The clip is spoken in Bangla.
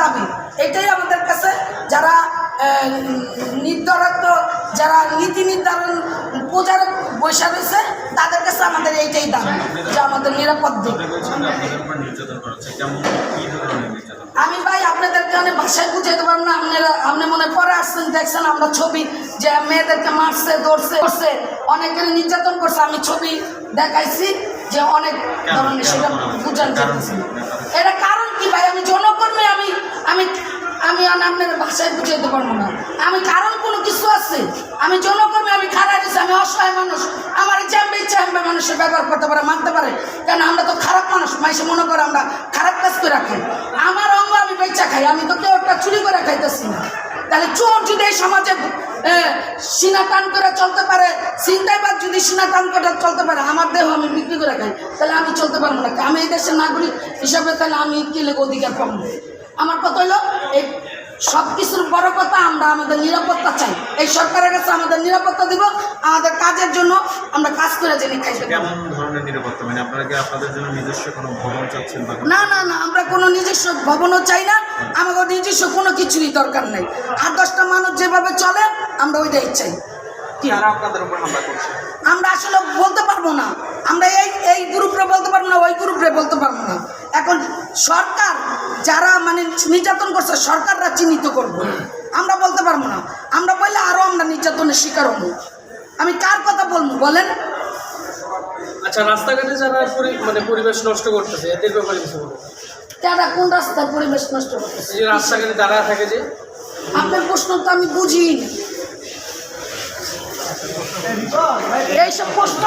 দাবি এটাই আমাদের কাছে যারা নির্ধারিত যারা নীতি নির্ধারণ প্রচার বৈশা রয়েছে তাদের কাছে আমাদের এইটাই দাবি যে আমাদের নিরাপদ দিক। আমি ভাই আপনাদেরকে অনেক ভাষায় বুঝাইতে পারব না আপনারা আপনি মনে পরে আসছেন দেখছেন আমরা ছবি যে মেয়েদেরকে মারছে ধরছে করছে অনেকের নির্যাতন করছে আমি ছবি দেখাইছি যে অনেক ধরনের সেটা বুঝান এটা কারণ কি ভাই আমি জনকর্মী আমি আমি আমি আর আপনার ভাষায় বুঝাইতে পারব না। আমি কারণ কোনো কিছু আছে? আমি জনকর্মী, আমি খারাপ দিচ্ছি আমি অসহায় মানুষ। আমার আমি ইচ্ছা আমি মানুষের ব্যবহার করতে পারে, মানতে পারে। কেন আমরা তো খারাপ মানুষ, মাইসে মনে করে আমরা খারাপ কাজ করে রাখি। আমার অঙ্গ আমি বেচা খাই, আমি তো একটা চুরি করে খাইতেছি না। তাহলে চোর যদি এই সমাজে সিনা টান করে চলতে পারে চিন্তাইবাদ যদি সিনা টান করে চলতে পারে, আমার দেহ আমি বিক্রি করে খাই, তাহলে আমি চলতে পারব না। আমি এই দেশের নাগরিক হিসাবে তাহলে আমি কি লেগে অধিকার পাবো? আমার কথা হলো এই সব কিছুর বড় কথা আমরা আমাদের নিরাপত্তা চাই। এই সরকারের কাছে আমাদের নিরাপত্তা দিব আমাদের কাজের জন্য আমরা কাজ করে জেনে খাইতে কেমন ধরনের নিরাপত্তা? মানে আপনারা কি আপনাদের জন্য নিজস্ব কোনো ভবন চাচ্ছেন না না না আমরা কোনো নিজস্ব ভবনও চাই না। আমাদের নিজস্ব কোনো কিছুরই দরকার নেই। আর দশটা মানুষ যেভাবে চলে আমরা ওইটাই চাই। আমরা আসলে বলতে পারব না। আমরা এই এই গ্রুপে বলতে পারব না ওই গ্রুপে বলতে পারব না। এখন সরকার যারা মানে নির্যাতন করছে সরকাররা চিহ্নিত করব। আমরা বলতে পারব না। আমরা বললে আরও আমরা নির্যাতনের শিকার হব। আমি কার কথা বলব বলেন? আচ্ছা রাস্তাঘাটে যারা মানে পরিবেশ নষ্ট করতেছে এদের ব্যাপারে কিছু বলুন। তারা কোন রাস্তার পরিবেশ নষ্ট করতেছে? যে রাস্তাঘাটে দাঁড়া থাকে যে? আপনার প্রশ্ন তো আমি বুঝি এইসব প্রশ্ন